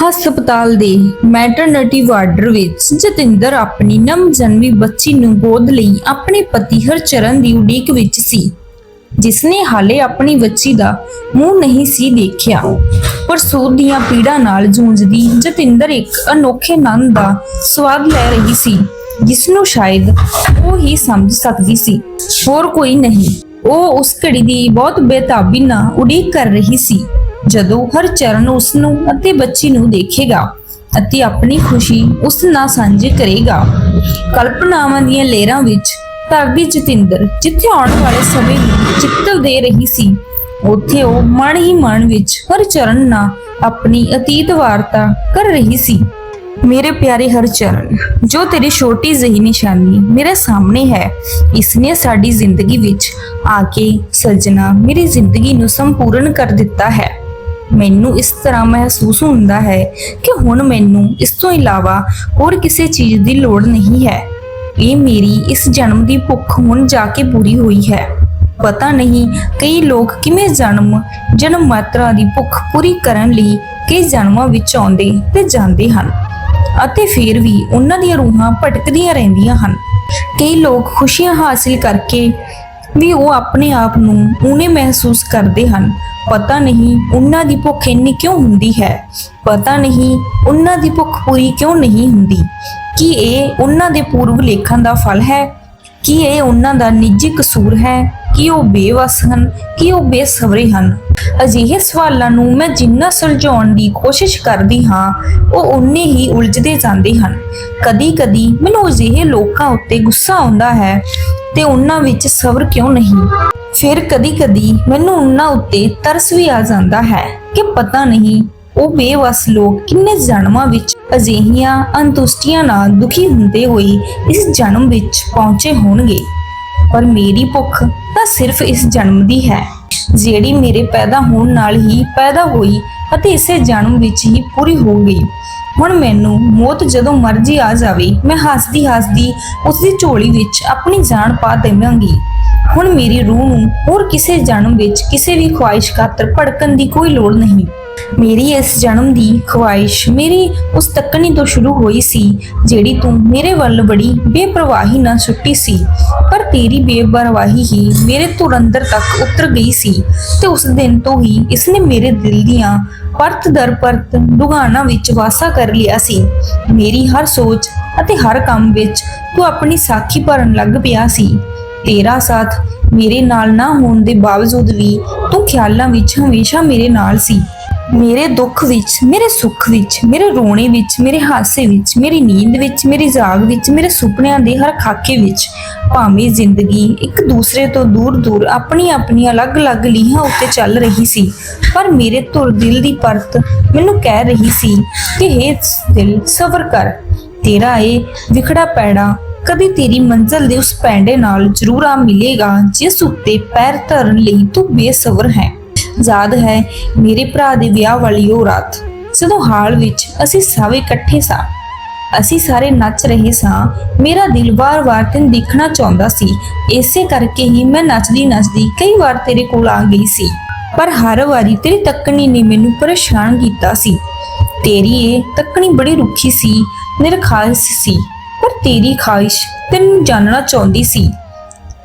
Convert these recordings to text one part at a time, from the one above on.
ਹਸਪਤਾਲ ਦੇ maternity ward ਵਿੱਚ ਜਤਿੰਦਰ ਆਪਣੀ ਨਵਜਨਮੀ ਬੱਚੀ ਨੂੰ ਗੋਦ ਲਈ ਆਪਣੇ ਪਤੀ ਹਰਚਰਨ ਦੀ ਉਡੀਕ ਵਿੱਚ ਸੀ, ਜਿਸਨੇ ਹਾਲੇ ਆਪਣੀ ਬੱਚੀ ਦਾ ਮੂੰਹ ਨਹੀਂ ਸੀ ਦੇਖਿਆ। ਪਰ ਸੂਦ ਦੀਆਂ ਪੀੜਾਂ ਨਾਲ ਜੂਝਦੀ ਜਤਿੰਦਰ ਇੱਕ ਅਨੋਖੇ ਨੰਦ ਦਾ ਸਵਾਦ ਲੈ ਰਹੀ ਸੀ ਜਿਸ ਨੂੰ ਸ਼ਾਇਦ ਉਹ ਹੀ ਸਮਝ ਸਕਦੀ ਸੀ। ਹੋਰ ਕੋਈ ਨਹੀਂ, ਉਹ ਉਸ ਘੜੀ ਦੀ ਬਹੁਤ ਬੇਤਾਬੀ ਨਾਲ ਉਡੀਕ ਕਰ ਰਹੀ ਸੀ। ਜਦੋਂ ਹਰ ਚਰਨ ਉਸ ਨੂੰ ਅਤੇ ਬੱਚੀ ਨੂੰ ਦੇਖੇਗਾ ਅਤੇ ਆਪਣੀ ਖੁਸ਼ੀ ਉਸ ਨਾਲ ਸਾਂਝੀ ਕਰੇਗਾ। ਕਲਪਨਾਵਾਂ ਦੀਆਂ ਲੇਅਰਾਂ ਵਿੱਚ ਤਰਦੀ ਜਤਿੰਦਰ ਜਿੱਥੇ ਆਉਣ ਵਾਲੇ ਸਮੇਂ ਦੀ ਚਿੱਤਰ ਦੇ ਰਹੀ ਸੀ, ਉੱਥੇ ਉਹ ਮਨ ਹੀ ਮਨ ਵਿੱਚ ਹਰ ਚਰਨ ਨਾਲ ਆਪਣੀ ਅਤੀਤ ਵਾਰਤਾ ਕਰ ਰਹੀ ਸੀ। ਮੇਰੇ ਪਿਆਰੇ ਹਰ ਚਰਨ, ਜੋ ਤੇਰੀ ਛੋਟੀ ਜਿਹੀ ਨਿਸ਼ਾਨੀ ਮੇਰੇ ਸਾਹਮਣੇ ਹੈ, ਇਸਨੇ ਸਾਡੀ ਜ਼ਿੰਦਗੀ ਵਿੱਚ ਆ ਕੇ ਸਜਣਾ ਮੇਰੀ ਜ਼ਿੰਦਗੀ ਨੂੰ ਸੰਪੂਰਨ ਕਰ ਦਿੱਤਾ ਹੈ। ਮੈਨੂੰ ਇਸ ਤਰ੍ਹਾਂ ਮਹਿਸੂਸ ਹੁੰਦਾ ਹੈ ਕਿ ਹੁਣ ਮੈਨੂੰ ਇਸ ਤੋਂ ਇਲਾਵਾ ਹੋਰ ਕਿਸੇ ਚੀਜ਼ ਦੀ ਲੋੜ ਨਹੀਂ ਹੈ। ਇਹ ਮੇਰੀ ਇਸ ਜਨਮ ਦੀ ਭੁੱਖ ਹੁਣ ਜਾ ਕੇ ਪੂਰੀ ਹੋਈ ਹੈ। ਪਤਾ ਨਹੀਂ ਕਈ ਲੋਕ ਕਿਵੇਂ ਜਨਮ ਜਨਮ ਮਾਤਰਾ ਦੀ ਭੁੱਖ ਪੂਰੀ ਕਰਨ ਲਈ ਕਈ ਜਨਮਾਂ ਵਿੱਚ ਆਉਂਦੇ ਤੇ ਜਾਂਦੇ ਹਨ ਅਤੇ ਫਿਰ ਵੀ ਉਹਨਾਂ ਦੀਆਂ ਰੂਹਾਂ ਭਟਕਦੀਆਂ ਰਹਿੰਦੀਆਂ ਹਨ। ਕਈ ਲੋਕ ਖੁਸ਼ੀਆਂ ਹਾਸਿਲ ਕਰਕੇ ਵੀ ਉਹ ਆਪਣੇ ਆਪ ਨੂੰ ਉਹਨੇ ਮਹਿਸੂਸ ਕਰਦੇ ਹਨ। ਪਤਾ ਨਹੀਂ ਉਹਨਾਂ ਦੀ ਭੁੱਖ ਇੰਨੀ ਕਿਉਂ ਹੁੰਦੀ ਹੈ? ਪਤਾ ਨਹੀਂ ਉਹਨਾਂ ਦੀ ਭੁੱਖ ਪੂਰੀ ਕਿਉਂ ਨਹੀਂ ਹੁੰਦੀ? ਕੀ ਇਹ ਉਹਨਾਂ ਦੇ ਪੂਰਵ ਲੇਖਾਂ ਦਾ ਫਲ ਹੈ? ਕੀ ਇਹ ਉਹਨਾਂ ਦਾ ਨਿੱਜੀ ਕਸੂਰ ਹੈ? ਕਿ ਉਹ ਬੇਵਸ ਹਨ? ਕਿ ਉਹ ਬੇਸਬਰੇ ਹਨ? ਅਜਿਹੇ ਸਵਾਲਾਂ ਨੂੰ ਮੈਂ ਜਿੰਨਾ ਸੁਲਝਾਉਣ ਦੀ ਕੋਸ਼ਿਸ਼ ਕਰਦੀ ਹਾਂ, ਉਹ ਉਨੇ ਹੀ ਉਲਝਦੇ ਜਾਂਦੇ ਹਨ। ਕਦੀ-ਕਦੀ ਮੈਨੂੰ ਅਜਿਹੇ ਲੋਕਾਂ ਉੱਤੇ ਗੁੱਸਾ ਆਉਂਦਾ ਹੈ ਤੇ ਉਹਨਾਂ ਵਿੱਚ ਸਬਰ ਕਿਉਂ ਨਹੀਂ? ਫਿਰ ਕਦੀ-ਕਦੀ ਮੈਨੂੰ ਉਹਨਾਂ ਉੱਤੇ ਤਰਸ ਵੀ ਆ ਜਾਂਦਾ ਹੈ ਕਿ ਪਤਾ ਨਹੀਂ ਉਹ ਬੇਵਸ ਲੋਕ ਕਿੰਨੇ ਜਨਮਾਂ ਵਿੱਚ ਅਜਿਹੀਆਂ ਅੰਤੁਸ਼ਟੀਆਂ ਨਾਲ ਦੁਖੀ ਹੁੰਦੇ ਹੋਏ ਇਸ ਜਨਮ ਵਿੱਚ ਪਹੁੰਚੇ ਹੋਣਗੇ। ਪਰ ਮੇਰੀ ਭੁੱਖ ਤਾਂ ਸਿਰਫ ਇਸ ਜਨਮ ਦੀ ਹੈ, ਜਿਹੜੀ ਮੇਰੇ ਪੈਦਾ ਹੋਣ ਨਾਲ ਹੀ ਪੈਦਾ ਹੋਈ ਅਤੇ ਇਸੇ ਜਨਮ ਵਿੱਚ ਹੀ ਪੂਰੀ ਹੋ ਗਈ। ਹੁਣ ਮੈਨੂੰ ਮੌਤ ਜਦੋਂ ਮਰਜ਼ੀ ਆ ਜਾਵੇ, ਮੈਂ ਹੱਸਦੀ ਹੱਸਦੀ ਉਸ ਦੀ ਝੋਲੀ ਵਿੱਚ ਆਪਣੀ ਜਾਨ ਪਾ ਦੇਵਾਂਗੀ। ਹੁਣ ਮੇਰੀ ਰੂਹ ਨੂੰ ਹੋਰ ਕਿਸੇ ਜਨਮ ਵਿੱਚ ਕਿਸੇ ਵੀ ਖੁਆਇਸ਼ ਖਾਤਰ ਭੜਕਣ ਦੀ ਕੋਈ ਲੋੜ ਨਹੀਂ। ਮੇਰੀ ਇਸ ਜਨਮ ਦੀ ਖੁਆਇਸ਼ ਮੇਰੀ ਉਸ ਤੱਕਣੀ ਤੋਂ ਸ਼ੁਰੂ ਹੋਈ ਸੀ, ਜਿਹੜੀ ਤੂੰ ਮੇਰੇ ਵੱਲ ਬੜੀ ਬੇਪਰਵਾਹੀ ਨਾਲ ਛੁੱਟੀ ਸੀ, ਪਰ ਤੇਰੀ ਬੇਪਰਵਾਹੀ ਹੀ ਮੇਰੇ ਧੁਰ ਅੰਦਰ ਤੱਕ ਉਤਰ ਗਈ ਸੀ ਤੇ ਉਸ ਦਿਨ ਤੋਂ ਹੀ ਇਸਨੇ ਮੇਰੇ ਦਿਲ ਦੀਆਂ ਪਰਤ ਦਰ ਪਰਤ ਦੁਗਾਨਾ ਵਿੱਚ ਵਾਸਾ ਕਰ ਲਿਆ ਸੀ। ਮੇਰੀ ਹਰ ਸੋਚ ਅਤੇ ਹਰ ਕੰਮ ਵਿੱਚ ਤੂੰ ਆਪਣੀ ਸਾਖੀ ਭਰਨ ਲੱਗ ਪਿਆ ਸੀ। ਤੇਰਾ ਸਾਥ ਮੇਰੇ ਨਾਲ ਨਾ ਹੋਣ ਦੇ ਬਾਵਜੂਦ ਵੀ ਤੂੰ ਖਿਆਲਾਂ ਵਿੱਚ ਹਮੇਸ਼ਾ ਮੇਰੇ ਨਾਲ ਸੀ। ਮੇਰੇ ਦੁੱਖ ਵਿੱਚ, ਮੇਰੇ ਸੁੱਖ ਵਿੱਚ, ਮੇਰੇ ਰੋਣੇ ਵਿੱਚ, ਮੇਰੇ ਹਾਸੇ ਵਿੱਚ, ਮੇਰੀ ਨੀਂਦ ਵਿੱਚ, ਮੇਰੀ ਜਾਗ ਵਿੱਚ, ਮੇਰੇ ਸੁਪਨਿਆਂ ਦੇ ਹਰ ਖਾਕੇ ਵਿੱਚ, ਭਾਵੇਂ ਜ਼ਿੰਦਗੀ ਇੱਕ ਦੂਸਰੇ ਤੋਂ ਦੂਰ-ਦੂਰ ਆਪਣੀ ਆਪਣੀ ਅਲੱਗ-ਅਲੱਗ ਲੀਹਾਂ ਉੱਤੇ ਚੱਲ ਰਹੀ ਸੀ, ਪਰ ਮੇਰੇ ਧੁਰ ਦਿਲ ਦੀ ਪਰਤ ਮੈਨੂੰ ਕਹਿ ਰਹੀ ਸੀ ਕਿ ਹੇ ਦਿਲ, ਸਬਰ ਕਰ, ਤੇਰਾ ਇਹ ਵਿਖੜਾ ਪੈੜਾ ਕਦੀ ਤੇਰੀ ਮੰਜ਼ਲ ਦੇ ਉਸ ਪੈਂਡੇ ਨਾਲ ਜ਼ਰੂਰ ਆ ਮਿਲੇਗਾ, ਜਿਸ ਉੱਤੇ ਪੈਰ ਧਰਨ ਲਈ ਤੂੰ ਬੇਸਬਰ ਹੈ। ਯਾਦ ਹੈ ਮੇਰੇ ਭਰਾ ਦੇ ਵਿਆਹ ਵਾਲੀ ਉਹ ਰਾਤ, ਜਦੋਂ ਹਾਲ ਵਿੱਚ ਅਸੀਂ ਸਾਰੇ ਇਕੱਠੇ ਸਾਂ। ਅਸੀਂ ਸਾਰੇ ਨੱਚ ਰਹੇ ਸਾਂ। ਮੇਰਾ ਦਿਲ ਵਾਰ-ਵਾਰ ਤੈਨੂੰ ਦੇਖਣਾ ਚਾਹੁੰਦਾ ਸੀ। ਇਸੇ ਕਰਕੇ ਹੀ ਮੈਂ ਨੱਚਦੀ ਨੱਚਦੀ ਕਈ ਵਾਰ ਤੇਰੇ ਕੋਲ ਆ ਗਈ ਸੀ। ਪਰ ਹਰ ਵਾਰੀ ਤੇਰੀ ਤੱਕਣੀ ਨੇ ਮੈਨੂੰ ਪਰੇਸ਼ਾਨ ਕੀਤਾ ਸੀ। ਤੇਰੀ ਇਹ ਤੱਕਣੀ ਬੜੀ ਰੁੱਖੀ ਸੀ ਨਿਰਖਾਇਸ਼ ਸੀ। ਤੇਰੀ ਖਾਹਿਸ਼ ਤੈਨੂੰ ਜਾਣਨਾ ਚਾਹੁੰਦੀ ਸੀ।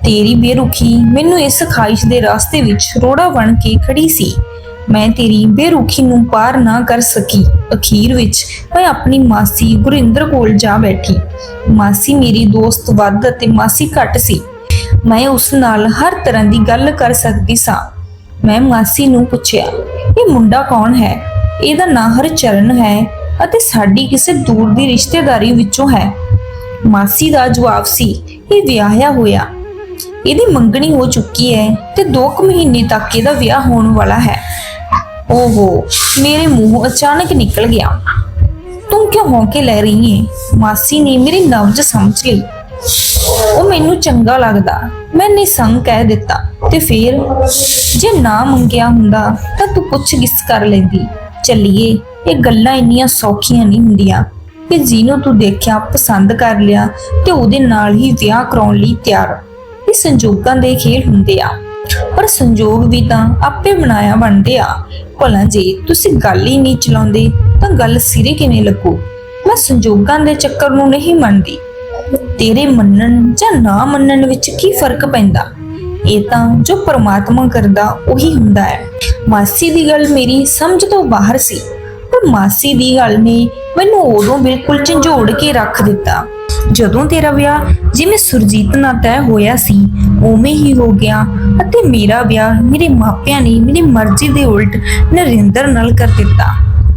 ਤੇਰੀ ਬੇਰੁਖੀ ਮੈਨੂੰ ਇਸ ਖਾਹਿਸ਼ ਦੇ ਰਾਸਤੇ ਵਿੱਚ ਰੋੜਾ ਬਣ ਕੇ ਖੜੀ ਸੀ। ਮੈਂ ਤੇਰੀ ਬੇਰੁਖੀ ਨੂੰ ਪਾਰ ਨਾ ਕਰ ਸਕੀ। ਅਖੀਰ ਵਿੱਚ ਮੈਂ ਆਪਣੀ ਮਾਸੀ ਗੁਰਿੰਦਰ ਕੋਲ ਜਾ ਬੈਠੀ। ਮਾਸੀ ਮੇਰੀ ਦੋਸਤ ਵੱਧ ਅਤੇ ਮਾਸੀ ਘੱਟ ਸੀ। ਮੈਂ ਉਸ ਨਾਲ ਹਰ ਤਰ੍ਹਾਂ ਦੀ ਗੱਲ ਕਰ ਸਕਦੀ ਸਾਂ। ਮੈਂ ਮਾਸੀ ਨੂੰ ਪੁੱਛਿਆ, ਇਹ ਮੁੰਡਾ ਕੌਣ ਹੈ? ਇਹਦਾ ਨਾਂ ਹਰਚਰਨ ਹੈ ਅਤੇ ਸਾਡੀ ਕਿਸੇ ਦੂਰ ਦੀ ਰਿਸ਼ਤੇਦਾਰੀ ਵਿੱਚੋਂ ਹੈ। ਮਾਸੀ ਦਾ ਜਵਾਬ ਸੀ, ਇਹ ਵਿਆਹਿਆ ਹੋਇਆ। ਇਹਦੀ ਮੰਗਣੀ ਹੋ ਚੁੱਕੀ ਹੈ ਤੇ 2 ਮਹੀਨੇ ਤੱਕ ਇਹਦਾ ਵਿਆਹ ਹੋਣ ਵਾਲਾ ਹੈ। ਓਹੋ, ਮੇਰੇ ਮੂੰਹ ਅਚਾਨਕ ਨਿਕਲ ਗਿਆ। ਤੂੰ ਕਿਉਂ ਹੌਂਕੇ ਲੈ ਰਹੀ ਹੈ ਮਾਸੀ ਨੇ ਮੇਰੀ ਨਬਜ਼ ਸਮਝ ਲਈ। ਉਹ ਮੈਨੂੰ ਚੰਗਾ ਲੱਗਦਾ ਮੈਂ ਨਿਸੰਗ ਕਹਿ ਦਿੱਤਾ ਤੇ ਫਿਰ, ਜੇ ਨਾ ਮੰਗਿਆ ਹੁੰਦਾ ਤਾਂ ਤੂੰ ਪੁੱਛ ਗਿੱਸ ਕਰ ਲੈਂਦੀ। ਚੱਲੀਏ, ਇਹ ਗੱਲਾਂ ਇੰਨੀਆਂ ਸੌਖੀਆਂ ਨਹੀਂ ਹੁੰਦੀਆਂ। ਕਿ ਜਿਹਨੂੰ ਤੂੰ ਦੇਖਿਆ, ਪਸੰਦ ਕਰ ਲਿਆ ਤੇ ਉਹਦੇ ਨਾਲ ਹੀ ਵਿਆਹ ਕਰਾਉਣ ਲਈ ਤਿਆਰ। ਇਹ ਸੰਜੋਗਾਂ ਦੇ ਖੇਡ ਹੁੰਦੇ ਆ। ਪਰ ਸੰਜੋਗ ਵੀ ਤਾਂ ਆਪੇ ਬਣਾਇਆ ਬਣਦੇ ਆ। ਭਲਾ ਜੇ ਤੁਸੀਂ ਗੱਲ ਹੀ ਨਹੀਂ ਚਲਾਉਂਦੇ, ਤਾਂ ਗੱਲ ਸਿਰੇ ਕਿਵੇਂ ਲੱਗੂ? ਮੈਂ ਸੰਜੋਗਾਂ ਦੇ ਚੱਕਰ ਨੂੰ ਨਹੀਂ ਮੰਨਦੀ। ਤੇਰੇ ਮੰਨਣ ਜਾਂ ਨਾ ਮੰਨਣ ਵਿੱਚ ਕੀ ਫ਼ਰਕ ਪੈਂਦਾ? ਇਹ ਤਾਂ ਜੋ ਪਰਮਾਤਮਾ ਕਰਦਾ ਉਹੀ ਹੁੰਦਾ ਹੈ। ਮਾਸੀ ਦੀ ਗੱਲ ਮੇਰੀ ਸਮਝ ਤੋਂ ਬਾਹਰ ਸੀ। ਪਰ ਮਾਸੀ ਦੀ ਗੱਲ ਨੇ ਮੈਨੂੰ ਉਦੋਂ ਬਿਲਕੁਲ ਝੰਜੋੜ ਕੇ ਰੱਖ ਦਿੱਤਾ। ਜਦੋਂ ਤੇਰਾ ਵਿਆਹ ਜਿਵੇਂ ਸੁਰਜੀਤ ਨਾਲ ਤੈਅ ਹੋਇਆ ਸੀ, ਉਵੇਂ ਹੀ ਹੋ ਗਿਆ ਅਤੇ ਮੇਰਾ ਵਿਆਹ ਮੇਰੇ ਮਾਪਿਆਂ ਨੇ ਮੇਰੀ ਮਰਜ਼ੀ ਦੇ ਉਲਟ ਨਰਿੰਦਰ ਨਾਲ ਕਰ ਦਿੱਤਾ।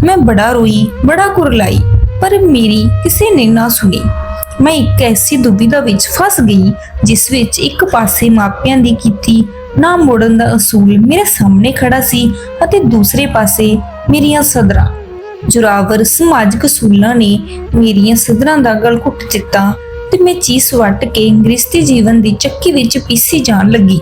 ਮੈਂ ਬੜਾ ਰੋਈ, ਬੜਾ ਕੁਰਲਾਈ, ਪਰ ਮੇਰੀ ਕਿਸੇ ਨੇ ਨਾ ਸੁਣੀ। ਮੈਂ ਇੱਕ ਐਸੀ ਦੁਬਿਧਾ ਵਿੱਚ ਫਸ ਗਈ, ਜਿਸ ਵਿੱਚ ਇੱਕ ਪਾਸੇ ਮਾਪਿਆਂ ਦੀ ਕੀਤੀ ਨਾ ਮੋੜਨ ਦਾ ਅਸੂਲ ਮੇਰੇ ਸਾਹਮਣੇ ਖੜਾ ਸੀ ਅਤੇ ਦੂਸਰੇ ਪਾਸੇ ਮੇਰੀਆਂ ਸਦਰਾਂ। ਜੁਰਾਵਰ ਸਮਾਜਿਕ ਅਸੂਲਾਂ ਨੇ ਮੇਰੀਆਂ ਸਦਰਾਂ ਦਾ ਗਲ ਘੁੱਟ ਦਿੱਤਾ ਤੇ ਮੈਂ ਚੀਸ ਵੱਟ ਕੇ ਗ੍ਰਸਤੀ ਜੀਵਨ ਦੀ ਚੱਕੀ ਵਿੱਚ ਪੀਸੀ ਜਾਣ ਲੱਗੀ।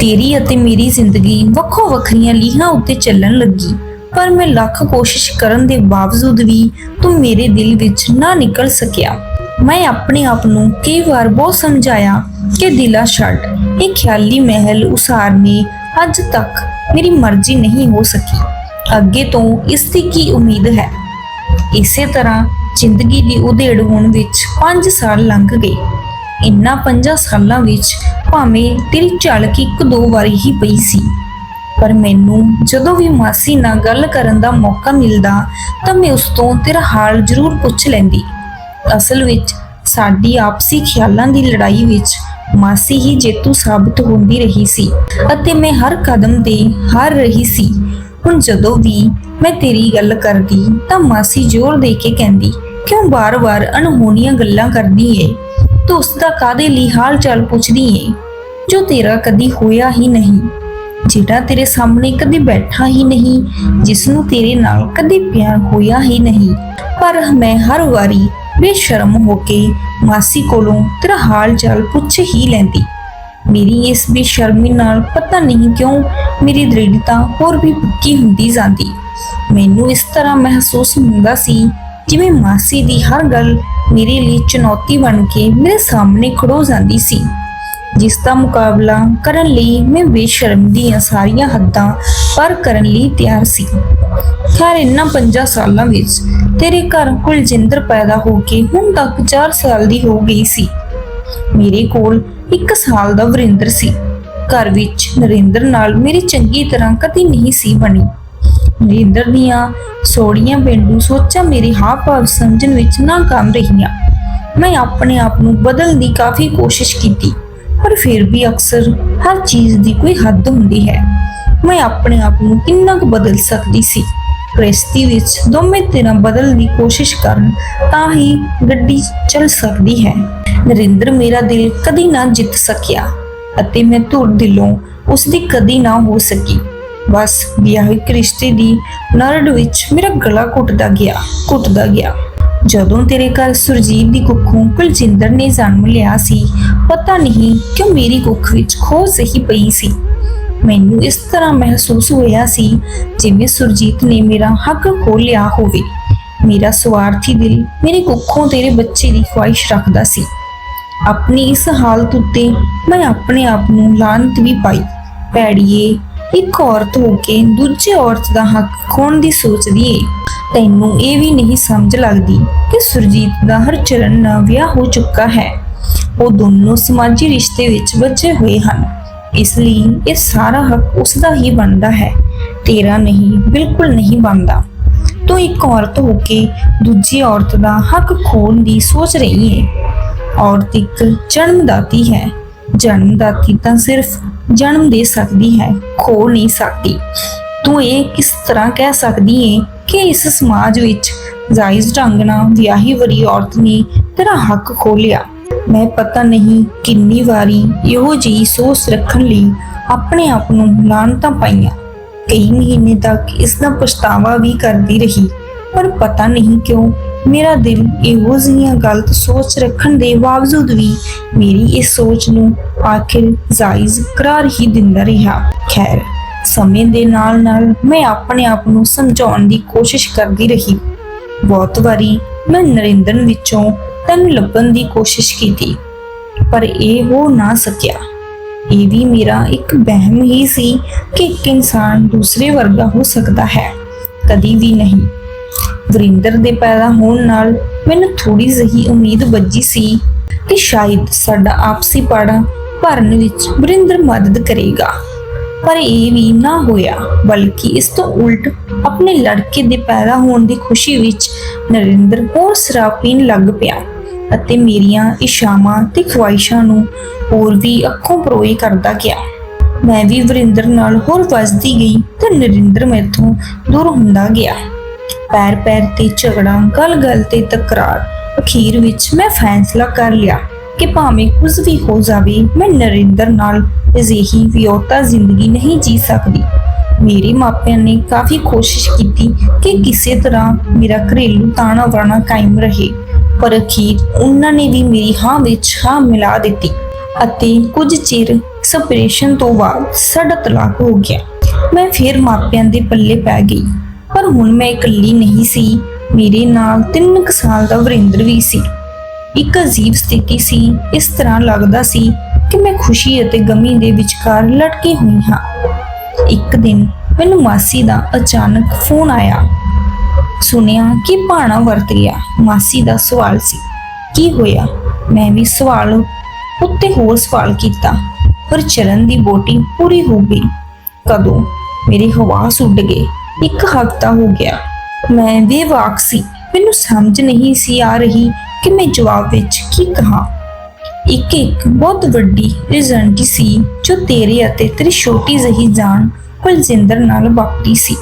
ਤੇਰੀ ਅਤੇ ਮੇਰੀ ਜ਼ਿੰਦਗੀ ਵੱਖੋ ਵੱਖਰੀਆਂ ਲੀਹਾਂ ਉੱਤੇ ਚੱਲਣ ਲੱਗੀ, ਪਰ ਮੈਂ ਲੱਖ ਕੋਸ਼ਿਸ਼ ਕਰਨ ਦੇ ਬਾਵਜੂਦ ਵੀ ਤੂੰ ਮੇਰੇ ਦਿਲ ਵਿੱਚ ਨਾ ਨਿਕਲ ਸਕਿਆ। ਮੈਂ ਆਪਣੇ ਆਪ ਨੂੰ ਕਈ ਵਾਰ ਬਹੁਤ ਸਮਝਾਇਆ ਕਿ ਦਿਲਾ ਛੱਡ, ਇਹ ਖਿਆਲੀ ਮਹਿਲ ਉਸਾਰਨੇ ਅੱਜ ਤੱਕ ਮੇਰੀ ਮਰਜ਼ੀ ਨਹੀਂ ਹੋ ਸਕੀ। ਅੱਗੇ ਤੋਂ ਇਸ ਦੀ ਕੀ ਉਮੀਦ ਹੈ? ਇਸੇ ਤਰ੍ਹਾਂ ਜ਼ਿੰਦਗੀ ਦੀ ਉਧੇੜ ਹੋਣ ਵਿੱਚ 5 ਸਾਲ ਲੰਘ ਗਏ। ਇਨ੍ਹਾਂ 5 ਸਾਲਾਂ ਵਿੱਚ ਭਾਵੇਂ ਤੇਰੀ ਝਲਕ ਇੱਕ ਦੋ ਵਾਰੀ ਹੀ ਪਈ ਸੀ, ਪਰ ਮੈਨੂੰ ਜਦੋਂ ਵੀ ਮਾਸੀ ਨਾਲ ਗੱਲ ਕਰਨ ਦਾ ਮੌਕਾ ਮਿਲਦਾ ਤਾਂ ਮੈਂ ਉਸ ਤੋਂ ਤੇਰਾ ਹਾਲ ਜ਼ਰੂਰ ਪੁੱਛ ਲੈਂਦੀ। ਅਸਲ ਵਿੱਚ ਸਾਡੀ ਆਪਸੀ ਖਿਆਲਾਂ ਦੀ ਲੜਾਈ ਵਿੱਚ ਮਾਸੀ ਹੀ ਜੇਤੂ ਸਾਬਤ ਹੁੰਦੀ ਰਹੀ ਸੀ ਅਤੇ ਮੈਂ ਹਰ ਕਦਮ ਤੇ ਹਾਰ ਰਹੀ ਸੀ। ਹੁਣ ਜਦੋਂ ਵੀ ਮੈਂ ਤੇਰੀ ਗੱਲ ਕਰਦੀ ਤਾਂ ਮਾਸੀ ਜ਼ੋਰ ਦੇ ਕੇ ਕਹਿੰਦੀ, ਕਿਉਂ ਬਾਰ-ਬਾਰ ਅਣਹੋਣੀਆਂ ਗੱਲਾਂ ਕਰਦੀ ਏ? ਤੂੰ ਦਾ ਕਾਦੇ ਲਈ ਹਾਲ ਚਾਲ ਪੁੱਛਦੀ ਏ? ਜੋ ਤੇਰਾ ਕਦੀ ਹੋਇਆ ਹੀ ਨਹੀਂ, ਜਿਹੜਾ ਤੇਰੇ ਸਾਹਮਣੇ ਕਦੀ ਬੈਠਾ ਹੀ ਨਹੀਂ, ਜਿਸ ਨੂੰ ਤੇਰੇ ਨਾਲ ਕਦੀ ਪਿਆਰ ਹੋਇਆ ਹੀ ਨਹੀਂ। ਪਰ ਮੈਂ ਹਰ ਵਾਰੀ ਬੇਸ਼ਰਮ ਹੋ ਕੇ ਮਾਸੀ ਕੋਲੋਂ ਤੇਰਾ ਹਾਲ ਚਾਲ ਪੁੱਛ ਹੀ ਲੈਂਦੀ। ਮੇਰੀ ਇਸ ਬੇਸ਼ਰਮੀ ਨਾਲ ਪਤਾ ਨਹੀਂ ਕਿਉਂ ਮੇਰੀ ਦ੍ਰਿੜਤਾ ਹੋਰ ਵੀ ਪੱਕੀ ਹੁੰਦੀ ਜਾਂਦੀ। ਮੈਨੂੰ ਇਸ ਤਰ੍ਹਾਂ ਮਹਿਸੂਸ ਹੁੰਦਾ ਸੀ ਜਿਵੇਂ ਮਾਸੀ ਦੀ ਹਰ ਗੱਲ ਮੇਰੇ ਲਈ ਚੁਣੌਤੀ ਬਣ ਕੇ ਮੇਰੇ ਸਾਹਮਣੇ ਖੜੋ ਜਾਂਦੀ ਸੀ। ਜਿਸ ਦਾ ਮੁਕਾਬਲਾ ਕਰਨ ਲਈ ਮੈਂ ਬੇਸ਼ਰਮ ਦੀਆਂ ਸਾਰੀਆਂ ਹੱਦਾਂ ਪਰ ਕਰਨ ਲਈ ਤਿਆਰ ਸੀ। ਖੈਰ ਇਨ੍ਹਾਂ 50 ਸਾਲਾਂ ਵਿੱਚ ਤੇਰੇ ਘਰ ਕੁਲਜਿੰਦਰ ਪੈਦਾ ਹੋ ਕੇ ਹੁਣ ਤੱਕ 4 ਸਾਲ ਦੀ ਹੋ ਗਈ ਸੀ। ਮੇਰੇ ਕੋਲ 1 ਸਾਲ ਦਾ ਵਰਿੰਦਰ ਸੀ। ਘਰ ਵਿੱਚ ਨਰਿੰਦਰ ਨਾਲ ਮੇਰੀ ਚੰਗੀ ਤਰ੍ਹਾਂ ਕਦੀ ਨਹੀਂ ਸੀ ਬਣੀ। ਨਰਿੰਦਰ ਦੀਆਂ ਸੋੜੀਆਂ ਪਿੰਡੂ ਸੋਚਾਂ ਮੇਰੇ ਹਾਵ ਭਾਵ ਸਮਝਣ ਵਿੱਚ ਨਾਕਾਮ ਰਹੀਆਂ। ਮੈਂ ਆਪਣੇ ਆਪ ਨੂੰ ਬਦਲਣ ਦੀ ਕਾਫੀ ਕੋਸ਼ਿਸ਼ ਕੀਤੀ, ਪਰ ਫਿਰ ਵੀ ਅਕਸਰ ਹਰ ਚੀਜ਼ ਦੀ ਕੋਈ ਹੱਦ ਹੁੰਦੀ ਹੈ। ਮੈਂ ਆਪਣੇ ਆਪ ਨੂੰ ਕਿੰਨਾ ਕੁ ਬਦਲ ਸਕਦੀ ਸੀ। ਪ੍ਰਸਤੀ ਵਿੱਚ ਦੋਵੇਂ ਤਰ੍ਹਾਂ ਬਦਲਣ ਦੀ ਕੋਸ਼ਿਸ਼ ਕਰਨ ਤਾਂ ਹੀ ਗੱਡੀ ਚੱਲ ਸਕਦੀ ਹੈ। ਨਰਿੰਦਰ ਮੇਰਾ ਦਿਲ ਕਦੀ ਨਾ ਜਿੱਤ ਸਕਿਆ ਅਤੇ ਮੈਂ ਧੁਰ ਦਿਲੋਂ ਉਸ ਦੀ ਕਦੀ ਨਾ ਹੋ ਸਕੀ। ਬਸ ਵਿਆਹਿਕ ਰਿਸ਼ਤੇ ਦੀ ਨਰੜ ਵਿੱਚ ਮੇਰਾ ਗਲਾ ਘੁੱਟਦਾ ਗਿਆ ਘੁੱਟਦਾ ਗਿਆ। ਜਦੋਂ ਤੇਰੇ ਘਰ ਸੁਰਜੀਤ ਦੀ ਕੁੱਖੋਂ ਕੁਲਜਿੰਦਰ ਨੇ ਜਨਮ ਲਿਆ ਸੀ, ਪਤਾ ਨਹੀਂ ਕਿਉਂ ਮੇਰੀ ਕੁੱਖ ਵਿੱਚ ਖੋ ਸਹੀ ਪਈ ਸੀ। ਮੈਨੂੰ ਇਸ ਤਰ੍ਹਾਂ ਮਹਿਸੂਸ ਹੋਇਆ ਸੀ ਜਿਵੇਂ ਸੁਰਜੀਤ ਨੇ ਮੇਰਾ ਹੱਕ ਖੋਹ ਲਿਆ ਹੋਵੇ। ਮੇਰਾ ਸਵਾਰਥੀ ਦਿਲ ਮੇਰੇ ਕੁੱਖੋਂ ਤੇਰੇ ਬੱਚੇ ਦੀ ਖੁਆਇਸ਼ ਰੱਖਦਾ ਸੀ। ਆਪਣੀ ਇਸ ਹਾਲਤ ਉੱਤੇ ਮੈਂ ਆਪਣੇ ਆਪ ਨੂੰ ਲਾਂਤ ਵੀ ਪਾਈ। ਪੈੜੀਏ ਇੱਕ ਔਰਤ ਹੋ ਕੇ ਦੂਜੇ ਔਰਤ ਦਾ ਹੱਕ ਖੋਣ ਦੀ ਸੋਚਦੀ ਏ। ਤੈਨੂੰ ਇਹ ਵੀ ਨਹੀਂ ਸਮਝ ਲੱਗਦੀ ਕਿ ਸੁਰਜੀਤ ਦਾ ਹਰ ਚਰਨ ਨਾਲ ਵਿਆਹ ਹੋ ਚੁੱਕਾ ਹੈ। ਉਹ ਦੋਨੋਂ ਸਮਾਜੀ ਰਿਸ਼ਤੇ ਵਿੱਚ ਬੱਝੇ ਹੋਏ ਹਨ। ਇਸ ਲਈ ਇਹ ਸਾਰਾ ਹੱਕ ਉਸ ਦਾ ਹੀ ਬਣਦਾ ਹੈ। ਤੇਰਾ ਨਹੀਂ, ਬਿਲਕੁਲ ਨਹੀਂ ਬਣਦਾ। ਤੂੰ ਇੱਕ ਔਰਤ ਹੋ ਕੇ ਦੂਜੀ ਔਰਤ ਦਾ ਹੱਕ ਖੋਣ ਦੀ ਸੋਚ ਰਹੀ ਹੈ ਔਰਤ ਇੱਕ ਜਨਮਦਾਤੀ ਹੈ। ਜਨਮਦਾਤੀ ਤਾਂ ਸਿਰਫ ਜਨਮ ਦੇ ਸਕਦੀ ਹੈ, ਖੋ ਨਹੀਂ ਸਕਦੀ। ਤੂੰ ਇਹ ਕਿਸ ਤਰ੍ਹਾਂ ਕਹਿ ਸਕਦੀ ਹੈ ਕਿ ਇਸ ਸਮਾਜ ਵਿੱਚ ਜਾਇਜ਼ ਢੰਗ ਨਾਲ ਵਿਆਹੀ ਵਰੀ ਔਰਤ ਨੇ ਤੇਰਾ ਹੱਕ ਖੋ ਲਿਆ ਮੈਂ ਪਤਾ ਨਹੀਂ ਕਿੰਨੀ ਵਾਰੀ ਇਹੋ ਜਿਹੀ ਸੋਚ ਰੱਖਣ ਲਈ ਆਪਣੇ ਆਪ ਨੂੰ ਲਾਨਤਾਂ ਪਾਈਆਂ। ਕਈ ਮਹੀਨੇ ਤੱਕ ਇਸ ਦਾ ਪਛਤਾਵਾ ਵੀ ਕਰਦੀ ਰਹੀ। ਪਰ ਪਤਾ ਨਹੀਂ ਕਿਉਂ ਮੇਰਾ ਦਿਲ ਇਹੋ ਜਿਹੀਆਂ ਗਲਤ ਸੋਚ ਰੱਖਣ ਦੇ ਬਾਵਜੂਦ ਵੀ ਮੇਰੀ ਇਸ ਸੋਚ ਨੂੰ ਆਖਿਰ ਜਾਇਜ਼ ਕਰਾਰ ਹੀ ਦਿੰਦਾ ਰਿਹਾ। ਖੈਰ, ਸਮੇਂ ਦੇ ਨਾਲ ਨਾਲ ਮੈਂ ਆਪਣੇ ਆਪ ਨੂੰ ਸਮਝਾਉਣ ਦੀ ਕੋਸ਼ਿਸ਼ ਕਰਦੀ ਰਹੀ। ਬਹੁਤ ਵਾਰੀ ਮੈਂ ਨਰਿੰਦਰ ਵਿੱਚੋਂ ਤੈਨੂੰ ਲੱਭਣ ਦੀ ਕੋਸ਼ਿਸ਼ ਕੀਤੀ, ਪਰ ਇਹ ਹੋ ਨਾ ਸਕਿਆ। ਇਹ ਵੀ ਮੇਰਾ ਇੱਕ ਵਹਿਮ ਹੀ ਸੀ ਕਿ ਇੱਕ ਇਨਸਾਨ ਦੂਸਰੇ ਵਰਗਾ ਹੋ ਸਕਦਾ ਹੈ। ਕਦੀ ਵੀ ਨਹੀਂ। ਵਰਿੰਦਰ ਦੇ ਪੈਦਾ ਹੋਣ ਨਾਲ ਮੈਨੂੰ ਥੋੜੀ ਜਿਹੀ ਉਮੀਦ ਵੱਜੀ ਸੀ ਕਿ ਸ਼ਾਇਦ ਸਾਡਾ ਆਪਸੀ ਪਾੜਾ ਭਰਨ ਵਿੱਚ ਵਰਿੰਦਰ ਮਦਦ ਕਰੇਗਾ। ਪਰ ਇਹ ਵੀ ਨਾ ਹੋਇਆ, ਬਲਕਿ ਇਸ ਤੋਂ ਉਲਟ ਆਪਣੇ ਲੜਕੇ ਦੇ ਪੈਦਾ ਹੋਣ ਦੀ ਖੁਸ਼ੀ ਵਿੱਚ ਨਰਿੰਦਰ ਹੋਰ ਸ਼ਰਾਬ ਪੀਣ ਲੱਗ ਪਿਆ ਅਤੇ ਮੇਰੀਆਂ ਇਸ਼ਾਵਾਂ ਤੇ ਖੁਆਇਸ਼ਾਂ ਨੂੰ ਹੋਰ ਵੀ ਅੱਖੋਂ ਪਰੋਈ ਕਰਦਾ ਗਿਆ। ਮੈਂ ਵੀ ਵਰਿੰਦਰ ਨਾਲ ਹੋਰ ਵੱਜਦੀ ਗਈ ਤੇ ਨਰਿੰਦਰ ਮੈਥੋਂ ਦੂਰ ਹੁੰਦਾ ਗਿਆ। ਪੈਰ ਪੈਰ ਤੇ ਝਗੜਾ, ਗਲ ਗਲ ਤੇ ਤਕਰਾਰ। ਅਖੀਰ ਵਿੱਚ ਮੈਂ ਫੈਸਲਾ ਕਰ ਲਿਆ ਕਿ ਭਾਵੇਂ ਕੁਝ ਵੀ ਹੋ ਜਾਵੇ, ਮੈਂ ਨਰਿੰਦਰ ਨਾਲ ਅਜਿਹੀ ਵਿਅੋਤਾ ਜ਼ਿੰਦਗੀ ਨਹੀਂ ਜੀ ਸਕਦੀ। ਮੇਰੇ ਮਾਪਿਆਂ ਨੇ ਕਾਫੀ ਕੋਸ਼ਿਸ਼ ਕੀਤੀ ਕਿ ਕਿਸੇ ਤਰ੍ਹਾਂ ਮੇਰਾ ਘਰੇਲੂ ਤਾਣਾ ਬਾਣਾ ਕਾਇਮ ਰਹੇ, ਪਰ ਅਖੀਰ ਉਹਨਾਂ ਨੇ ਵੀ ਮੇਰੀ ਹਾਂ ਵਿੱਚ ਹਾਂ ਮਿਲਾ ਦਿੱਤੀ ਅਤੇ ਕੁਝ ਚਿਰ ਸਪਰੇਸ਼ਨ ਤੋਂ ਬਾਅਦ ਸਾਡਾ ਤਲਾਕ ਹੋ ਗਿਆ। ਮੈਂ ਫਿਰ ਮਾਪਿਆਂ ਦੇ ਪੱਲੇ ਪੈ ਗਈ। ਪਰ ਹੁਣ ਮੈਂ ਇਕੱਲੀ ਨਹੀਂ ਸੀ। ਮੇਰੇ ਨਾਲ 3 ਸਾਲ ਦਾ ਵਰਿੰਦਰ ਵੀ ਸੀ। ਇੱਕ ਅਜੀਬ ਸਥਿਤੀ ਸੀ। ਇਸ ਤਰ੍ਹਾਂ ਲੱਗਦਾ ਸੀ ਕਿ ਮੈਂ ਖੁਸ਼ੀ ਅਤੇ ਗਮੀ ਦੇ ਵਿਚਕਾਰ ਲਟਕੀ ਹੋਈ ਹਾਂ। ਇੱਕ ਦਿਨ ਮੈਨੂੰ ਮਾਸੀ ਦਾ ਅਚਾਨਕ ਫੋਨ ਆਇਆ। ਸੁਣਿਆ ਕਿ ਭਾਣਾ ਵਰਤ ਗਿਆ। ਮਾਸੀ ਦਾ ਸਵਾਲ ਸੀ, ਕੀ ਹੋਇਆ? ਮੈਂ ਵੀ ਸਵਾਲ ਉੱਤੇ ਹੋਰ ਸਵਾਲ ਕੀਤਾ, ਪਰ ਚਰਨ ਦੀ ਬੋਟੀ ਪੂਰੀ ਹੋ ਗਈ। ਕਦੋਂ ਮੇਰੇ ਹਵਾਸ ਉੱਡ ਗਏ। ਇੱਕ ਹਫ਼ਤਾ ਹੋ ਗਿਆ। ਮੈਂ ਬੇਵਾਕ ਸੀ। ਮੈਨੂੰ ਸਮਝ ਨਹੀਂ ਸੀ ਆ ਰਹੀ ਕਿ ਮੈਂ ਜਵਾਬ ਵਿੱਚ ਕੀ ਕਹਾਂ। ਇੱਕ ਇੱਕ ਬਹੁਤ ਵੱਡੀ ਰਿਜ਼ਲਟੀ ਸੀ, ਜੋ ਤੇਰੇ ਅਤੇ ਤੇਰੀ ਛੋਟੀ ਜਿਹੀ ਜਾਨ ਕੁਲਜਿੰਦਰ ਨਾਲ ਵਾਪਰੀ ਸੀ।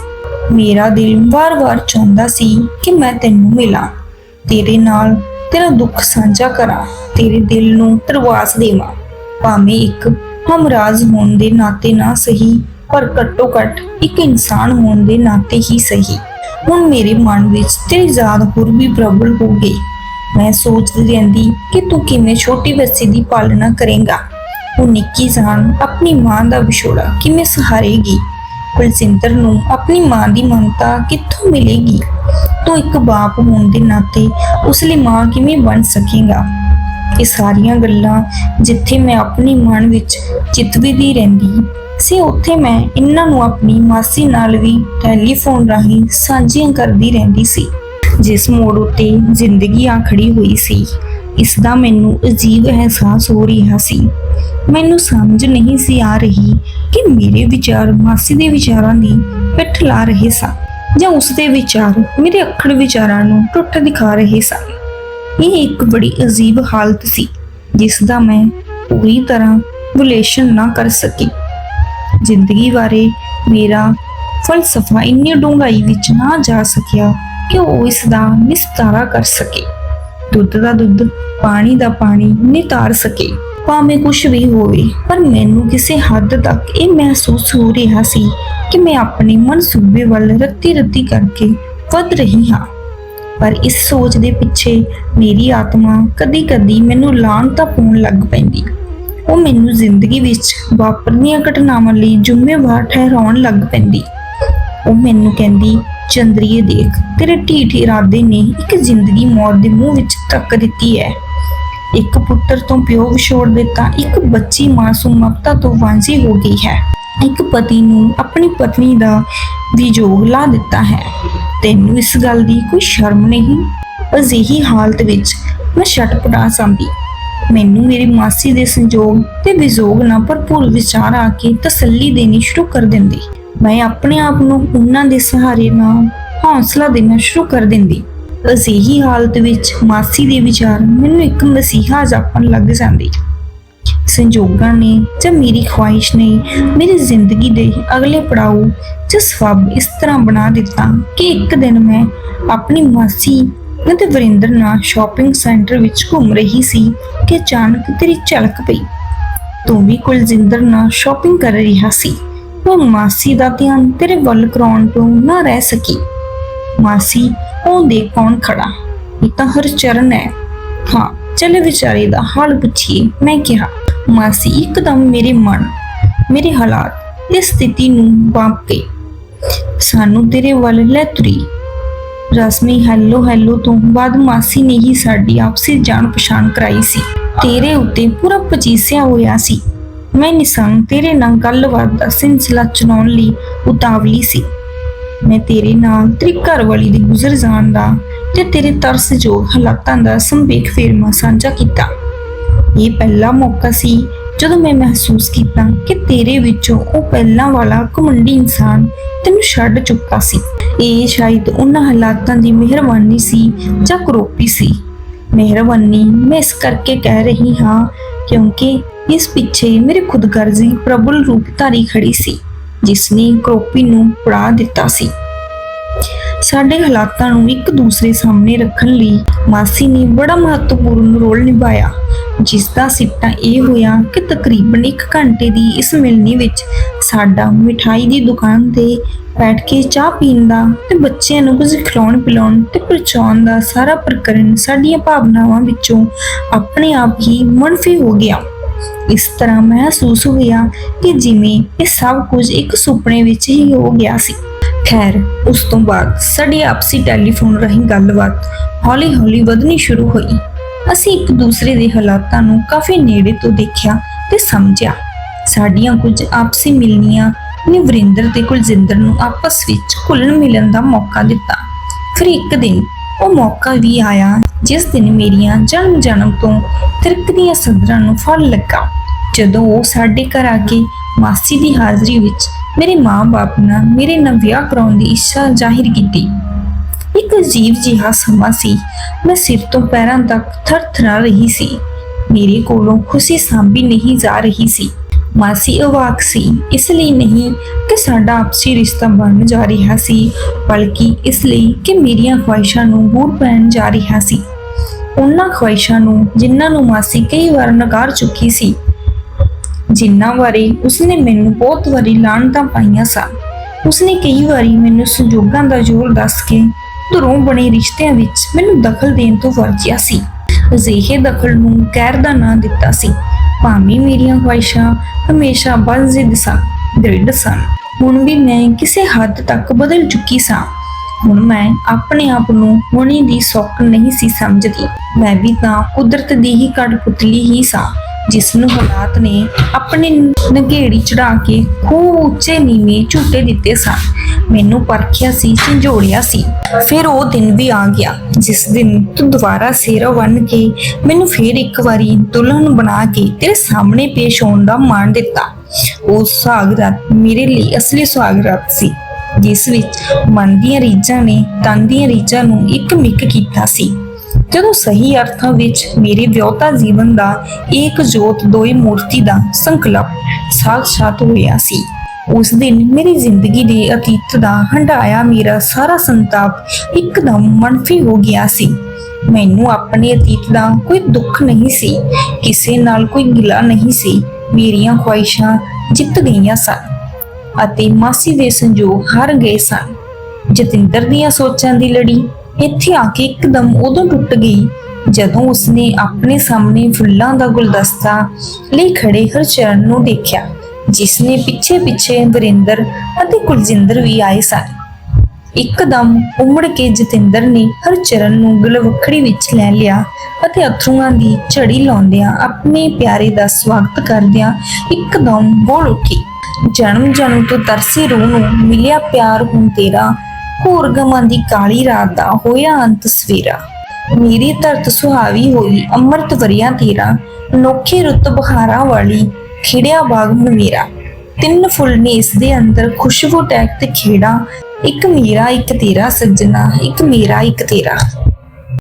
ਮੇਰਾ ਦਿਲ ਵਾਰ-ਵਾਰ ਚਾਹੁੰਦਾ ਸੀ ਕਿ ਮੈਂ ਤੈਨੂੰ ਮਿਲਾਂ। ਤੇਰੇ ਨਾਲ ਤੇਰਾ ਦੁੱਖ ਸਾਂਝਾ ਕਰਾਂ, ਤੇਰੇ ਦਿਲ ਨੂੰ ਤਰਵਾਸ ਦੇਵਾਂ। ਭਾਵੇਂ ਇੱਕ ਹਮਰਾਜ਼ ਹੋਣ ਦੇ ਨਾਤੇ ਨਾ ਸਹੀ ਪਰ ਘੱਟੋ ਘੱਟ ਇੱਕ ਇਨਸਾਨ ਹੋਣ ਦੇ ਨਾਤੇ ਹੀ ਸਹੀ। ਹੁਣ ਮੇਰੇ ਮਨ ਵਿੱਚ ਤੇਰੀ ਯਾਦ ਹੋਰ ਵੀ ਪ੍ਰਬਲ ਹੋ ਗਈ। ਮੈਂ ਸੋਚਦੀ ਰਹਿੰਦੀ ਕਿ ਤੂੰ ਕਿਵੇਂ ਛੋਟੀ ਬੱਚੀ ਦੀ ਪਾਲਣਾ ਕਰੇਗਾ। ਉਹ ਨਿੱਕੀ ਜਾਨ, ਆਪਣੀ ਮਾਂ ਦਾ ਵਿਛੋੜਾ ਕਿਵੇਂ ਸਹਾਰੇਗੀ? ਕੁਲਸਿੰਦਰ ਨੂੰ ਆਪਣੀ ਮਾਂ ਦੀ ਮਮਤਾ ਕਿੱਥੋਂ ਮਿਲੇਗੀ? ਤੂੰ ਇੱਕ ਬਾਪ ਹੋਣ ਦੇ ਨਾਤੇ ਉਸ ਲਈ ਮਾਂ ਕਿਵੇਂ ਬਣ ਸਕੇਗਾ? ਇਹ ਸਾਰੀਆਂ ਗੱਲਾਂ ਜਿੱਥੇ ਮੈਂ ਆਪਣੀ ਮਨ ਵਿੱਚ ਚਿਤਵਦੀ ਰਹਿੰਦੀ। ਸੀ ਉੱਥੇ ਮੈਂ ਇਹਨਾਂ ਨੂੰ ਆਪਣੀ ਮਾਸੀ ਨਾਲ ਵੀ ਟੈਲੀਫੋਨ ਰਾਹੀਂ ਸਾਂਝੀਆਂ ਕਰਦੀ ਰਹਿੰਦੀ ਸੀ, ਜਿਸ ਮੋੜ ਉੱਤੇ ਜ਼ਿੰਦਗੀ ਆ ਹੋਈ ਸੀ। ਇਸ ਦਾ ਮੈਨੂੰ ਅਜੀਬ ਅਹਿਸਾਸ ਹੋ ਰਿਹਾ ਸੀ। ਮੈਨੂੰ ਸਮਝ ਨਹੀਂ ਸੀ ਆ ਰਹੀ ਕਿ ਮੇਰੇ ਵਿਚਾਰ ਮਾਸੀ ਦੇ ਵਿਚਾਰਾਂ ਦੀ ਪਿੱਠ ਲਾ ਰਹੇ ਸਨ ਜਾਂ ਉਸ ਦੇ ਵਿਚਾਰ ਮੇਰੇ ਅਖੜ ਵਿਚਾਰਾਂ ਨੂੰ ਟੁੱਟ ਦਿਖਾ ਰਹੇ ਸਨ। ਇਹ ਇੱਕ ਬੜੀ ਅਜੀਬ ਹਾਲਤ ਸੀ ਜਿਸ ਦਾ ਮੈਂ ਪੂਰੀ ਤਰ੍ਹਾਂ ਵਿਲੇਸ਼ਨ ਨਾ ਕਰ ਸਕੀ। ਜ਼ਿੰਦਗੀ ਬਾਰੇ ਮੇਰਾ ਫਲਸਫਾ ਇੰਨੀ ਡੂੰਘਾਈ ਵਿੱਚ ਨਾ ਜਾ ਸਕਿਆ ਕਿ ਉਹ ਇਸ ਦਾ ਨਿਸਤਾਰਾ ਕਰ ਸਕੇ। ਦੁੱਧ ਦਾ ਦੁੱਧ, ਪਾਣੀ ਦਾ ਪਾਣੀ ਨਿਤਾਰ ਸਕੇ। ਭਾਵੇਂ ਕੁਝ ਵੀ ਹੋਵੇ, ਪਰ ਮੈਨੂੰ ਕਿਸੇ ਹੱਦ ਤੱਕ ਇਹ ਮਹਿਸੂਸ ਹੋ ਰਿਹਾ ਸੀ ਕਿ ਮੈਂ ਆਪਣੇ ਮਨਸੂਬੇ ਵੱਲ ਰੱਤੀ ਰੱਤੀ ਕਰਕੇ ਵੱਧ ਰਹੀ ਹਾਂ। ਪਰ ਇਸ ਸੋਚ ਦੇ ਪਿੱਛੇ ਮੇਰੀ ਆਤਮਾ ਕਦੀ-ਕਦੀ ਮੈਨੂੰ ਲਾਂਘਤਾ ਪਾਉਣ ਲੱਗ ਪੈਂਦੀ। ਉਹ ਮੈਨੂੰ ਜ਼ਿੰਦਗੀ ਵਿੱਚ ਵਾਪਰਨੀਆਂ ਘਟਨਾਵਾਂ ਲਈ ਜ਼ਿੰਮੇਵਾਰ ਠਹਿਰਾਉਣ ਲੱਗ ਪੈਂਦੀ। ਉਹ ਮੈਨੂੰ ਕਹਿੰਦੀ, ਚੰਦਰੀਏ ਦੇਖ, ਤੇਰੇ ਢੀਠ ਇਰਾਦੇ ਨੇ ਇੱਕ ਜ਼ਿੰਦਗੀ ਮੌਤ ਦੇ ਮੂੰਹ ਵਿੱਚ ਧੱਕ ਦਿੱਤੀ ਹੈ। ਇੱਕ ਪੁੱਤਰ ਤੋਂ ਪਿਓ ਵਿਛੋੜ ਦਿੱਤਾ, ਇੱਕ ਬੱਚੀ ਮਾਸੂਮ ਮਮਤਾ ਤੋਂ ਵਾਂਝੀ ਹੋ ਗਈ ਹੈ। ਇੱਕ ਪਤੀ ਨੂੰ ਆਪਣੀ ਪਤਨੀ ਦਾ ਵਿਜੋਗ ਲਾ ਦਿੱਤਾ ਹੈ। ਤੈਨੂੰ ਇਸ ਗੱਲ ਦੀ ਕੋਈ ਸ਼ਰਮ ਨਹੀਂ? ਅਜਿਹੀ ਹਾਲਤ ਵਿੱਚ ਮੈਂ ਛਟਪਟਾ ਸੰਭੀ। ਮੈਨੂੰ ਮੇਰੀ ਮਾਸੀ ਦੇ ਸੰਜੋਗ ਤੇ ਵਿਜੋਗ ਨਾਲ ਭਰਪੂਰ ਵਿਚਾਰ ਆ ਕੇ ਤਸੱਲੀ ਦੇਣੀ ਸ਼ੁਰੂ ਕਰ ਦਿੰਦੀ। ਮੈਂ ਆਪਣੇ ਆਪ ਨੂੰ ਉਹਨਾਂ ਦੇ ਸਹਾਰੇ ਨਾਲ ਹੌਸਲਾ ਦੇਣਾ ਸ਼ੁਰੂ ਕਰ ਦਿੰਦੀ। ਅਜਿਹੀ ਹਾਲਤ ਵਿੱਚ ਮਾਸੀ ਦੇ ਵਿਚਾਰ ਮੈਨੂੰ ਇੱਕ ਮਸੀਹਾ ਜਾਪਣ ਲੱਗ ਜਾਂਦੀ। ਸੰਜੋਗਾਂ ਨੇ ਜਾਂ ਮੇਰੀ ਖੁਆਇਸ਼ ਨੇ ਮੇਰੀ ਜ਼ਿੰਦਗੀ ਦੇ ਅਗਲੇ ਪੜਾਉ ਚ ਸਵੱਬ ਇਸ ਤਰ੍ਹਾਂ ਬਣਾ ਦਿੱਤਾ ਕਿ ਇੱਕ ਦਿਨ ਮੈਂ ਆਪਣੀ ਮਾਸੀ ਅਤੇ ਵਰਿੰਦਰ ਨਾਲ ਸ਼ਾਪਿੰਗ ਸੈਂਟਰ ਵਿੱਚ ਘੁੰਮ ਰਹੀ ਸੀ ਕਿ ਅਚਾਨਕ ਤੇਰੀ ਝਲਕ ਪਈ। ਤੂੰ ਵੀ ਕੁਲਜਿੰਦਰ ਨਾਲ ਸ਼ਾਪਿੰਗ ਕਰ ਰਿਹਾ ਸੀ। ਉਹ ਮਾਸੀ ਦਾ ਧਿਆਨ ਤੇਰੇ ਵੱਲ ਕਰਾਉਣ ਤੋਂ ਨਾ ਰਹਿ ਸਕੀ। ਮਾਸੀ, ਉਹ ਦੇਖ ਕੌਣ ਖੜਾ? ਇਹ ਤਾਂ ਹਰਚਰਨ ਹੈ। ਹਾਂ, ਚਲੇ ਵਿਚਾਰੇ ਦਾ ਹਾਲ ਪੁੱਛੀਏ, ਮੈਂ ਕਿਹਾ, ਮਾਸੀ, ਇੱਕਦਮ ਮੇਰੇ ਮਨ, ਮੇਰੇ ਹਾਲਾਤ ਤੇ ਸਥਿਤੀ ਨੂੰ ਵਾਪ ਗਈ ਸਾਨੂੰ ਤੇਰੇ ਵੱਲ ਲੈ ਤੁਰੀ। ਰਸਮੀ, ਹੈਲੋ ਹੈਲੋ ਤੋਂ ਬਾਅਦ ਮਾਸੀ ਨੇ ਹੀ ਸਾਡੀ ਆਪਸੀ ਜਾਣ ਪਛਾਣ ਕਰਾਈ ਸੀ। ਤੇਰੇ ਉੱਤੇ ਪੂਰਾ ਪਚੀਸਿਆ ਹੋਇਆ ਸੀ। ਮੈਂ ਨਿਸੰਗ ਤੇਰੇ ਨਾਲ ਗੱਲਬਾਤ ਦਾ ਸਿਲਸਿਲਾ ਚਲਾਉਣ ਲਈ ਉਤਾਵਲੀ ਸੀ। ਮੈਂ ਤੇਰੇ ਨਾਲ ਤੇਰੀ ਘਰਵਾਲੀ ਦੇ ਗੁਜ਼ਰ ਜਾਣ ਦਾ ਤੇ ਤੇਰੇ ਤਰਸਯੋਗ ਹਾਲਾਤਾਂ ਦਾ ਸੰਵੇਖ ਫੇਰਮਾ ਸਾਂਝਾ ਕੀਤਾ। ਇਹ ਪਹਿਲਾ ਮੌਕਾ ਸੀ ਜਦੋਂ ਮੈਂ ਮਹਿਸੂਸ ਕੀਤਾ ਕਿ ਤੇਰੇ ਵਿੱਚੋਂ ਉਹ ਪਹਿਲਾਂ ਵਾਲਾ ਘਮੰਡੀ ਇਨਸਾਨ ਤੈਨੂੰ ਛੱਡ ਚੁੱਕਾ ਸੀ। ਇਹ ਸ਼ਾਇਦ ਉਹਨਾਂ ਹਾਲਾਤਾਂ ਦੀ ਮਿਹਰਬਾਨੀ ਸੀ ਜਾਂ ਕਰੋਪੀ ਸੀ। ਮਿਹਰਬਾਨੀ ਮੈਂ ਇਸ ਕਰਕੇ ਕਹਿ ਰਹੀ ਹਾਂ ਕਿਉਂਕਿ ਇਸ ਪਿੱਛੇ ਮੇਰੇ ਖੁਦਗਰਜ਼ੀ ਪ੍ਰਬਲ ਰੂਪ ਧਾਰੀ ਖੜੀ ਸੀ, ਜਿਸ ਨੇ ਕਰੋਪੀ ਨੂੰ ਪੜਾ ਦਿੱਤਾ ਸੀ। ਸਾਡੇ ਹਾਲਾਤਾਂ ਨੂੰ ਇੱਕ ਦੂਸਰੇ ਸਾਹਮਣੇ ਰੱਖਣ ਲਈ ਮਾਸੀ ਨੇ ਬੜਾ ਮਹੱਤਵਪੂਰਨ ਰੋਲ ਨਿਭਾਇਆ। ਜਿਸ ਦਾ ਸਿੱਟਾ ਇਹ ਹੋਇਆ ਕਿ ਤਕਰੀਬਨ 1 ਘੰਟੇ ਦੀ ਇਸ ਮਿਲਣੀ ਵਿੱਚ ਸਾਡਾ ਮਿਠਾਈ ਦੀ ਦੁਕਾਨ ਤੇ ਬੈਠ ਕੇ ਚਾਹ ਪੀਣ ਦਾ ਤੇ ਬੱਚਿਆਂ ਨੂੰ ਕੁਝ ਖਿਲਾਉਣ ਪਿਲਾਉਣ ਤੇ ਪਰਚਾਉਣ ਦਾ ਸਾਰਾ ਪ੍ਰਕਰਨ ਸਾਡੀਆਂ ਭਾਵਨਾਵਾਂ ਵਿੱਚੋਂ ਆਪਣੇ ਆਪ ਹੀ ਮਨਫੀ ਹੋ ਗਿਆ। ਇਸ ਤਰ੍ਹਾਂ ਮਹਿਸੂਸ ਹੋਇਆ ਕਿ ਜਿਵੇਂ ਇਹ ਸਭ ਕੁਝ ਇੱਕ ਸੁਪਨੇ ਵਿੱਚ ਹੀ ਹੋ ਗਿਆ ਸੀ। ਖੈਰ, ਉਸ ਤੋਂ ਬਾਅਦ ਸਾਡੀ ਆਪਸੀ ਟੈਲੀਫੋਨ ਰਾਹੀਂ ਗੱਲਬਾਤ ਹੌਲੀ-ਹੌਲੀ ਵਧਣੀ ਸ਼ੁਰੂ ਹੋਈ। ਅਸੀਂ ਇੱਕ ਦੂਸਰੇ ਦੇ ਹਾਲਾਤਾਂ ਨੂੰ ਕਾਫੀ ਨੇੜੇ ਤੋਂ ਦੇਖਿਆ ਤੇ ਸਮਝਿਆ। ਸਾਡੀਆਂ ਕੁਝ ਆਪਸੀ ਮਿਲਨੀਆਂ ਨੇ ਵਰਿੰਦਰ ਤੇ ਕੁਲਜਿੰਦਰ ਨੂੰ ਆਪਸ ਵਿੱਚ ਘੁਲਣ ਮਿਲਣ ਦਾ ਮੌਕਾ ਦਿੱਤਾ। ਫਿਰ ਇੱਕ ਦਿਨ ਉਹ ਮੌਕਾ ਵੀ ਆਇਆ, ਜਿਸ ਦਿਨ ਮੇਰੀਆਂ ਜਨਮ ਜਨਮ ਤੋਂ ਤਿਰਕਦੀਆਂ ਸਦਰਾਂ ਨੂੰ ਫਲ ਲੱਗਾ। ਜਦੋਂ ਉਹ ਸਾਡੇ ਘਰ ਆ ਕੇ ਮਾਸੀ ਦੀ ਹਾਜ਼ਰੀ ਵਿੱਚ ਮੇਰੇ ਮਾਂ-ਬਾਪ ਨਾਲ ਮੇਰੇ ਨਾਲ ਵਿਆਹ ਕਰਾਉਣ ਦੀ ਇੱਛਾ ਜ਼ਾਹਿਰ ਕੀਤੀ। ਇੱਕ ਅਜੀਬ ਜਿਹਾ ਸਮਾਂ ਸੀ। ਮੈਂ ਸਿਰ ਤੋਂ ਪੈਰਾਂ ਤੱਕ ਥਰ-ਥਰਾ ਰਹੀ ਸੀ। ਮੇਰੇ ਕੋਲੋਂ ਖੁਸ਼ੀ ਸਾਂਭੀ ਨਹੀਂ ਜਾ ਰਹੀ ਸੀ। ਮਾਸੀ ਅਵਾਕ ਸੀ, ਇਸ ਲਈ ਨਹੀਂ ਕਿ ਸਾਡਾ ਆਪਸੀ ਰਿਸ਼ਤਾ ਬਣ ਜਾ ਰਿਹਾ ਸੀ, ਬਲਕਿ ਇਸ ਲਈ ਕਿ ਮੇਰੀਆਂ ਖੁਆਇਸ਼ਾਂ ਨੂੰ ਬੂਰ ਪੈਣ ਜਾ ਰਿਹਾ ਸੀ। ਉਹਨਾਂ ਖੁਆਇਸ਼ਾਂ ਨੂੰ ਜਿਨ੍ਹਾਂ ਨੂੰ ਮਾਸੀ ਕਈ ਵਾਰ ਨਕਾਰ ਚੁੱਕੀ ਸੀ, ਜਿਨ੍ਹਾਂ ਬਾਰੇ ਉਸਨੇ ਮੈਨੂੰ ਬਹੁਤ ਵਾਰੀ ਲਾਣਤਾਂ ਪਾਈਆਂ ਸਨ। ਉਸਨੇ ਕਈ ਵਾਰੀ ਮੈਨੂੰ ਸੰਜੋਗਾਂ ਦਾ ਜ਼ੋਰ ਦੱਸ ਕੇ ਧੁਰੋਂ ਬਣੇ ਰਿਸ਼ਤਿਆਂ ਵਿੱਚ ਮੈਨੂੰ ਦਖਲ ਦੇਣ ਤੋਂ ਵਰਜਿਆ ਸੀ। ਅਜਿਹੇ ਦਖਲ ਨੂੰ ਗੈਰ ਦਾ ਨਾਂ ਦਿੱਤਾ ਸੀ। ਭਾਵੇਂ ਮੇਰੀਆਂ ਖੁਆਇਸ਼ਾਂ ਹਮੇਸ਼ਾ ਬਲਜ਼ਿਦ ਸਨ ਦ੍ਰਿੜ ਸਨ। ਹੁਣ ਵੀ ਮੈਂ ਕਿਸੇ ਹੱਦ ਤੱਕ ਬਦਲ ਚੁੱਕੀ ਸਾਂ। ਹੁਣ ਮੈਂ ਆਪਣੇ ਆਪ ਨੂੰ ਹੋਣੀ ਦੀ ਸੌਕ ਨਹੀਂ ਸੀ ਸਮਝਦੀ। ਮੈਂ ਵੀ ਤਾਂ ਕੁਦਰਤ ਦੀ ਹੀ ਕਠਪੁਤਲੀ ਹੀ ਸਾਂ। ਜਿਸ ਨੂੰ ਹਾਲਾਤ ਨੇ ਆਪਣੇ ਨਗੇੜੀ ਚੜਾ ਕੇ ਖੂਬ ਉੱਚੇ ਨੀਵੇਂ ਝੂਟੇ ਦਿੱਤੇ ਸਨ। ਮੈਨੂੰ ਪਰਖਿਆ ਸੀ, ਝੰਜੋੜਿਆ ਸੀ। ਫਿਰ ਉਹ ਦਿਨ ਵੀ ਆ ਗਿਆ, ਜਿਸ ਦਿਨ ਤੂੰ ਦੁਬਾਰਾ ਸਿਰ ਬੰਨ ਕੇ ਮੈਨੂੰ ਫਿਰ ਇੱਕ ਵਾਰੀ ਦੁਲਹਨ ਬਣਾ ਕੇ ਤੇਰੇ ਸਾਹਮਣੇ ਪੇਸ਼ ਹੋਣ ਦਾ ਮਾਣ ਦਿੱਤਾ। ਉਹ ਸੁਹਾਗਰਾਤ ਮੇਰੇ ਲਈ ਅਸਲੀ ਸੁਹਾਗਰਾਤ ਸੀ, ਜਿਸ ਵਿੱਚ ਮਨ ਦੀਆਂ ਰੀਝਾਂ ਨੇ ਤਨ ਦੀਆਂ ਰੀਝਾਂ ਨੂੰ ਇੱਕ ਮਿੱਕ ਕੀਤਾ ਸੀ। ਜਦੋਂ ਸਹੀ ਅਰਥਾਂ ਵਿੱਚ ਮੇਰੇ ਵਿਆਹਤਾ ਜੀਵਨ ਦਾ ਇੱਕ ਜੋਤ ਦੋਈ ਮੂਰਤੀ ਦਾ ਸੰਕਲਪ ਸਾਖਸ਼ਾਤ ਹੋਇਆ ਸੀ, ਉਸ ਦਿਨ ਮੇਰੀ ਜ਼ਿੰਦਗੀ ਦੇ ਅਤੀਤ ਦਾ ਹੰਡਾਇਆ ਮੇਰਾ ਸਾਰਾ ਸੰਤਾਪ ਇੱਕਦਮ ਮਨਫੀ ਹੋ ਗਿਆ ਸੀ। ਮੈਨੂੰ ਆਪਣੇ ਅਤੀਤ ਦਾ ਕੋਈ ਦੁੱਖ ਨਹੀਂ ਸੀ, ਕਿਸੇ ਨਾਲ ਕੋਈ ਗਿਲਾ ਨਹੀਂ ਸੀ, ਮੇਰੀਆਂ ਖੁਆਇਸ਼ਾਂ ਜਿੱਤ ਗਈਆਂ ਸਨ ਅਤੇ ਮਾਸੀ ਦੇ ਸੰਜੋਗ ਹਾਰ ਗਏ ਸਨ। ਜਤਿੰਦਰ ਦੀਆਂ ਸੋਚਾਂ ਦੀ ਲੜੀ ਇੱਥੇ ਆ ਕੇ ਇੱਕਦਮ ਉਦੋਂ ਟੁੱਟ ਗਈ ਜਦੋਂ ਉਸਨੇ ਆਪਣੇ ਸਾਹਮਣੇ ਫੁੱਲਾਂ ਦਾ ਗੁਲਦਸਤਾ ਲਈ ਖੜੇ ਹਰਚਰਨ ਨੂੰ ਦੇਖਿਆ, ਜਿਸਨੇ ਪਿੱਛੇ ਪਿੱਛੇ ਵਰਿੰਦਰ ਅਤੇ ਕੁਲਜਿੰਦਰ ਵੀ ਆਏ ਸਨ। ਇੱਕਦਮ ਉਮੜ ਕੇ ਜਤਿੰਦਰ ਨੇ ਹਰਚਰਨ ਨੂੰ ਗਲਵਖੜੀ ਵਿੱਚ ਲੈ ਲਿਆ ਅਤੇ ਅਥਰੂਆਂ ਦੀ ਝੜੀ ਲਾਉਂਦਿਆਂ ਆਪਣੇ ਪਿਆਰੇ ਦਾ ਸਵਾਗਤ ਕਰਦਿਆਂ ਇੱਕਦਮ ਬੋਲ ਉੱਠੀ ਜਨਮ ਜਨਮ ਤੋਂ ਤਰਸੇ ਰੂਹ ਨੂੰ ਮਿਲਿਆ ਪਿਆਰ ਹੁਣ ਤੇਰਾ ਹੋਰ ਗਮਾਂ ਦੀ ਕਾਲੀ ਰਾਤ ਦਾ ਹੋਇਆ ਅੰਤ ਸਵੇਰਾ। ਮੇਰੀ ਧਰਤ ਸੁਹਾਵੀ ਹੋਈ ਅੰਮ੍ਰਿਤ ਵਰਿਆ ਤੇਰਾ, ਅਨੋਖੀ ਰੁੱਤ ਬਹਾਰਾਂ ਵਾਲੀ, ਖਿੜਿਆ ਬਾਗ ਮੇਰਾ ਤਿੰਨ ਫੁੱਲ ਨੇ ਇਸ ਦੇ ਅੰਦਰ ਖੁਸ਼ਬੂ ਟੈਕ ਤੇ ਖੇੜਾ, ਇੱਕ ਮੇਰਾ, ਇੱਕ ਤੇਰਾ ਸੱਜਣਾ, ਇੱਕ ਮੇਰਾ, ਇੱਕ ਤੇਰਾ।